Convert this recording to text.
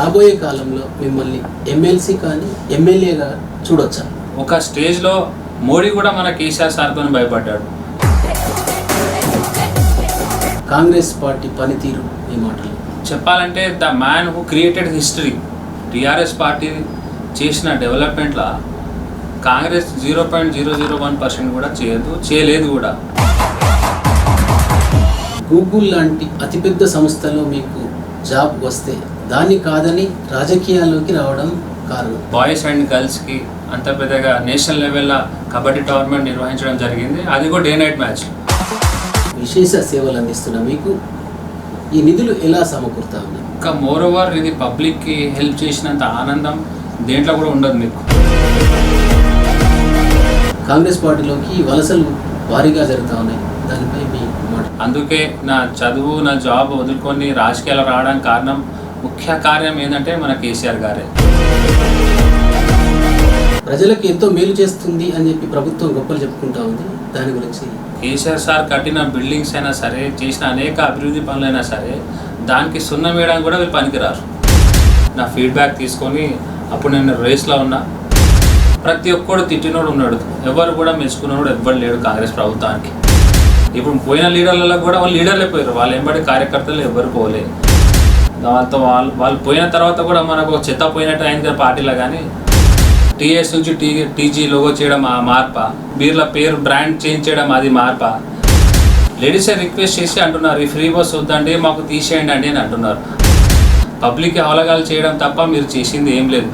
రాబోయే కాలంలో మిమ్మల్ని ఎమ్మెల్సీ కానీ ఎమ్మెల్యేగా చూడొచ్చా? ఒక స్టేజ్లో మోడీ కూడా మన కేసీఆర్ సార్తో భయపడ్డాడు. కాంగ్రెస్ పార్టీ పనితీరు ఈ మాటలు. చెప్పాలంటే the man who created history. TRS party చేసిన డెవలప్మెంట్లో Congress zero point zero zero one percent కూడా చేయదు చేయలేదు కూడా. గూగుల్ లాంటి అతిపెద్ద సంస్థలో మీకు జాబ్ వస్తే దాన్ని కాదని రాజకీయాల్లోకి రావడం కారణం. బాయ్స్ అండ్ గర్ల్స్కి అంత పెద్దగా నేషనల్ లెవెల్లో కబడ్డీ టోర్నమెంట్ నిర్వహించడం జరిగింది. అది కూడా డే నైట్ మ్యాచ్. విశేష సేవలు అందిస్తున్న మీకు ఈ నిధులు ఎలా సమకూరుతా ఉన్నాయి? ఇంకా మోర్ ఓవర్ ఇది పబ్లిక్కి హెల్ప్ చేసినంత ఆనందం దేంట్లో కూడా ఉండదు మీకు. కాంగ్రెస్ పార్టీలోకి వలసలు భారీగా జరుగుతూ ఉన్నాయి. దానిపై మీ అందుకే నా చదువు నా జాబ్ వదులుకొని రాజకీయాలు రావడానికి కారణం ముఖ్య కార్యం ఏంటంటే మన కేసీఆర్ గారే. ప్రజలకు ఎంతో మేలు చేస్తుంది అని చెప్పి ప్రభుత్వం గొప్పలు చెప్పుకుంటా ఉంది. దాని గురించి కేసీఆర్ సార్ కట్టిన బిల్డింగ్స్ అయినా సరే చేసిన అనేక అభివృద్ధి పనులైనా సరే దానికి సున్నం వేయడానికి కూడా వీళ్ళు పనికిరారు. నా ఫీడ్బ్యాక్ తీసుకొని అప్పుడు నేను రేస్లో ఉన్నా. ప్రతి ఒక్కడు తిట్టినోడు ఉన్నాడు. ఎవరు కూడా మెచ్చుకున్నోడు ఎవ్వరు లేడు కాంగ్రెస్ ప్రభుత్వానికి. ఇప్పుడు పోయిన లీడర్లలో కూడా వాళ్ళు లీడర్లు అయిపోయారు వాళ్ళు ఎంబడి కార్యకర్తలు ఎవరు పోలే. దాంతో వాళ్ళు వాళ్ళు పోయిన తర్వాత కూడా మనకు ఒక చెత్త పోయినట్టు అయింది కదా పార్టీలో కానీ. టీఎస్ నుంచి టీ టీజీ లోగో చేయడం ఆ మార్ప. బీర్ల పేరు బ్రాండ్ చేంజ్ చేయడం అది మార్ప. లేడీసే రిక్వెస్ట్ చేసి అంటున్నారు ఈ ఫ్రీ బస్ వద్దండి మాకు తీసేయండి అండి అని అంటున్నారు. పబ్లిక్ అవలగాలు చేయడం తప్ప మీరు చేసింది ఏం లేదు.